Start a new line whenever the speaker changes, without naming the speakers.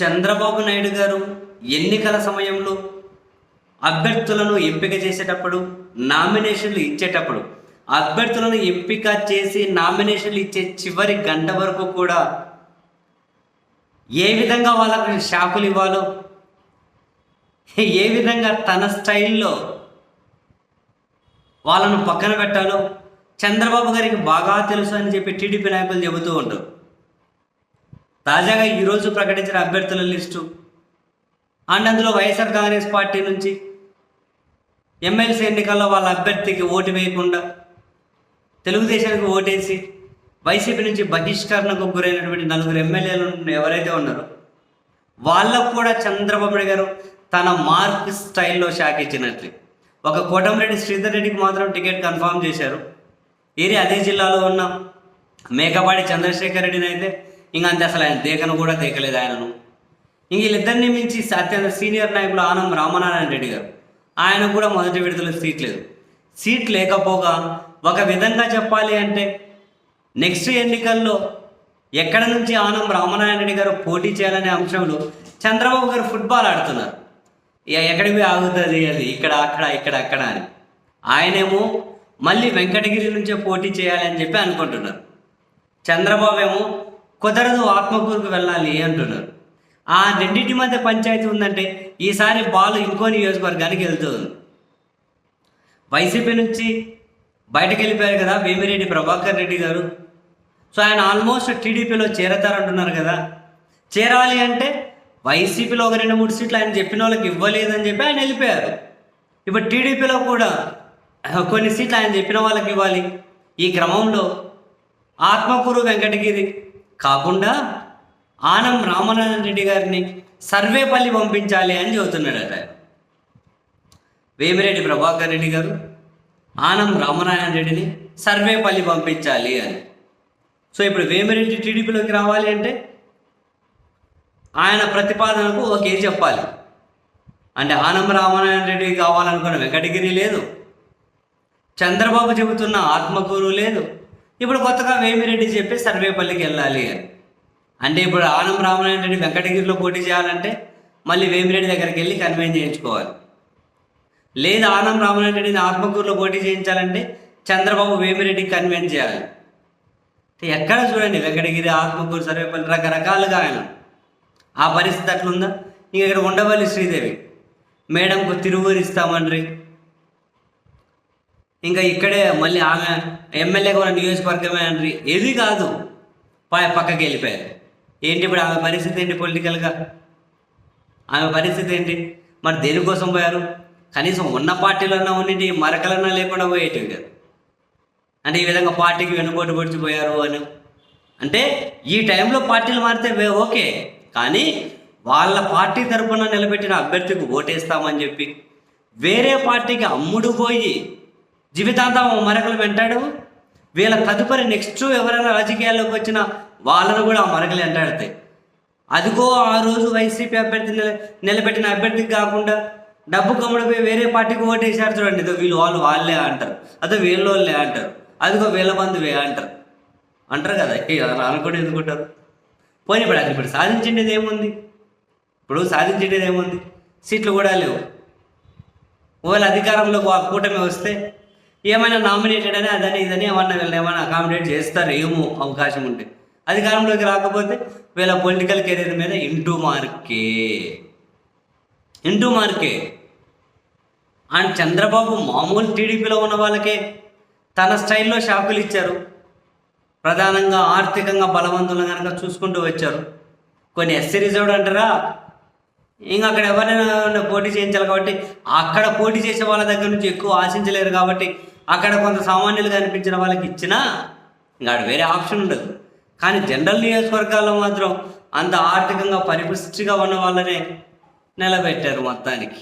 చంద్రబాబు నాయుడు గారు ఎన్నికల సమయంలో అభ్యర్థులను ఎంపిక చేసేటప్పుడు నామినేషన్లు ఇచ్చేటప్పుడు అభ్యర్థులను ఎంపిక చేసి నామినేషన్లు ఇచ్చే చివరి గంట వరకు కూడా ఏ విధంగా వాళ్ళకి షాకులు ఇవ్వాలో ఏ విధంగా తన స్టైల్లో వాళ్ళను పక్కన పెట్టాలో చంద్రబాబు గారికి బాగా తెలుసు అని చెప్పి టీడీపీ నాయకులు చెబుతూ ఉంటారు. తాజాగా ఈరోజు ప్రకటించిన అభ్యర్థుల లిస్టు. అండ్ అందులో వైఎస్ఆర్ కాంగ్రెస్ పార్టీ నుంచి ఎమ్మెల్సీ ఎన్నికల్లో వాళ్ళ అభ్యర్థికి ఓటు వేయకుండా తెలుగుదేశానికి ఓటేసి వైసీపీ నుంచి బహిష్కరణకు గురైనటువంటి నలుగురు ఎమ్మెల్యేలు ఎవరైతే ఉన్నారో వాళ్ళకు కూడా చంద్రబాబు నాయుడు గారు తన మార్క్ స్టైల్లో షాక్ ఇచ్చినట్లు. ఒక కోటంరెడ్డి శ్రీధర్ రెడ్డికి మాత్రం టికెట్ కన్ఫర్మ్ చేశారు. ఏరి అదే జిల్లాలో ఉన్న మేకపాటి చంద్రశేఖర్ రెడ్డిని అయితే ఇంకా అంతే అసలు ఆయన దేకను కూడా దేకలేదు ఆయనను. ఇంక వీళ్ళిద్దరిని మించి అత్యంత సీనియర్ నాయకులు ఆనం రామనారాయణ రెడ్డి గారు. ఆయన కూడా మొదటి విడతలో సీట్ లేదు. సీట్ లేకపోగా ఒక విధంగా చెప్పాలి అంటే నెక్స్ట్ ఎన్నికల్లో ఎక్కడ నుంచి ఆనం రామనారాయణ రెడ్డి గారు పోటీ చేయాలనే అంశంలో చంద్రబాబు గారు ఫుట్బాల్ ఆడుతున్నారు. ఇక ఎక్కడికి పోయి ఆగుతుంది అది? ఇక్కడ అక్కడ ఇక్కడ అక్కడ అని. ఆయనేమో మళ్ళీ వెంకటగిరి నుంచే పోటీ చేయాలి అని చెప్పి అనుకుంటున్నారు. చంద్రబాబు ఏమో కుదరదు ఆత్మకూరుకు వెళ్ళాలి అంటున్నారు. ఆ రెండింటి మధ్య పంచాయతీ ఉందంటే ఈసారి బాల్ ఇంకో నియోజకవర్గానికి వెళ్తుంది. వైసీపీ నుంచి బయటకు వెళ్ళిపోయారు కదా వేమిరెడ్డి ప్రభాకర్ రెడ్డి గారు. సో ఆయన ఆల్మోస్ట్ టీడీపీలో చేరతారంటున్నారు కదా. చేరాలి అంటే వైసీపీలో ఒక రెండు మూడు సీట్లు ఆయన చెప్పిన వాళ్ళకి ఇవ్వలేదని చెప్పి ఆయన వెళ్ళిపోయారు. ఇప్పుడు టీడీపీలో కూడా కొన్ని సీట్లు ఆయన చెప్పిన వాళ్ళకి ఇవ్వాలి. ఈ క్రమంలో ఆత్మకూరు వెంకటగిరి కాకుండా ఆనం రామనారాయణ రెడ్డి గారిని సర్వేపల్లి పంపించాలి అని చెబుతున్నాడట. వేమిరెడ్డి ప్రభాకర్ రెడ్డి గారు ఆనం రామనారాయణ రెడ్డిని సర్వేపల్లి పంపించాలి అని. సో ఇప్పుడు వేమిరెడ్డి టీడీపీలోకి రావాలి అంటే ఆయన ప్రతిపాదనకు ఒకే చెప్పాలి. అంటే ఆనం రామనారాయణ రెడ్డి కావాలనుకున్న వెంకటగిరి లేదు. చంద్రబాబు చెబుతున్న ఆత్మకూరు లేదు. ఇప్పుడు కొత్తగా వేమిరెడ్డి చెప్పి సర్వేపల్లికి వెళ్ళాలి. అని అంటే ఇప్పుడు ఆనం రామనారాయణ రెడ్డి వెంకటగిరిలో పోటీ చేయాలంటే మళ్ళీ వేమిరెడ్డి దగ్గరికి వెళ్ళి కన్వీన్ చేయించుకోవాలి. లేదు ఆనం రామనారాయణ రెడ్డిని ఆత్మకూరులో పోటీ చేయించాలంటే చంద్రబాబు వేమిరెడ్డికి కన్వీన్ చేయాలి. ఎక్కడ చూడండి వెంకటగిరి ఆత్మకూరు సర్వేపల్లి రకరకాలుగా ఆయన. ఆ పరిస్థితి అట్లుందా? ఇంక ఇక్కడ ఉండవల్లి శ్రీదేవి. మేడంకు తిరువూరు ఇస్తామండ్రి. ఇంకా ఇక్కడే మళ్ళీ ఆమె ఎమ్మెల్యే కూడా నియోజకవర్గమే అండ్రి ఏది కాదు. పక్కకి వెళ్ళిపోయారు. ఏంటి ఇప్పుడు ఆమె పరిస్థితి ఏంటి పొలిటికల్గా ఆమె పరిస్థితి ఏంటి? మరి దేనికోసం పోయారు? కనీసం ఉన్న పార్టీలన్నా ఉండి మరకలన్నా లేకుండా పోయేటివి కదా. అంటే ఈ విధంగా పార్టీకి వెనుకోటు పొడిచిపోయారు అని. అంటే ఈ టైంలో పార్టీలు మారితే ఓకే. కానీ వాళ్ళ పార్టీ తరపున నిలబెట్టిన అభ్యర్థికి ఓటేస్తామని చెప్పి వేరే పార్టీకి అమ్ముడు పోయి జీవితాంతం మరకలు వెంటాడు. వీళ్ళ తదుపరి నెక్స్ట్ ఎవరైనా రాజకీయాల్లోకి వచ్చినా వాళ్ళను కూడా ఆ మరకలు వెంటాడతాయి అదిగో ఆ రోజు వైసీపీ అభ్యర్థి నిలబెట్టిన అభ్యర్థికి కాకుండా డబ్బు కమ్ముడిపోయి వేరే పార్టీకి ఓటేసారు చూడండి. ఇదో వీళ్ళు వాళ్ళు వాళ్ళే అంటారు. అదో వీళ్ళోళ్ళే అంటారు. అదిగో వీళ్ళ బంధువే అంటారు. అంటారు కదా ఏ అలా అనుకుని ఎందుకుంటారు? పోనీ ఇప్పుడు అది ఇప్పుడు సాధించిండేది ఏముంది? ఇప్పుడు సాధించేది ఏముంది? సీట్లు కూడా లేవు. ఒకవేళ అధికారంలోకి ఆ కూటమి వస్తే ఏమైనా నామినేటెడ్ అని అదని ఇదని ఏమన్నా వీళ్ళని ఏమైనా అకామిడేట్ చేస్తారు? ఏమో అవకాశం ఉంటే. అధికారంలోకి రాకపోతే వీళ్ళ పొలిటికల్ కెరీర్ మీద ఇంటూ మార్కే ఇంటూ మార్కే అండ్ చంద్రబాబు మామూలు టీడీపీలో ఉన్న వాళ్ళకే తన స్టైల్లో షాకులు ఇచ్చారు. ప్రధానంగా ఆర్థికంగా బలవంతులు కనుక చూసుకుంటూ వచ్చారు. కొన్ని ఎస్సీ రిజర్వ్డ్ అంటారా? ఇంకా అక్కడ ఎవరైనా పోటీ చేయించాలి కాబట్టి అక్కడ పోటీ చేసే వాళ్ళ దగ్గర నుంచి ఎక్కువ ఆశించలేరు కాబట్టి అక్కడ కొంత సామాన్యులుగా అనిపించిన వాళ్ళకి ఇచ్చినా ఇంకా వేరే ఆప్షన్ ఉండదు. కానీ జనరల్ నియోజకవర్గాల్లో మాత్రం అంత ఆర్థికంగా పరిపుష్టిగా ఉన్న వాళ్ళనే నిలబెట్టారు మొత్తానికి.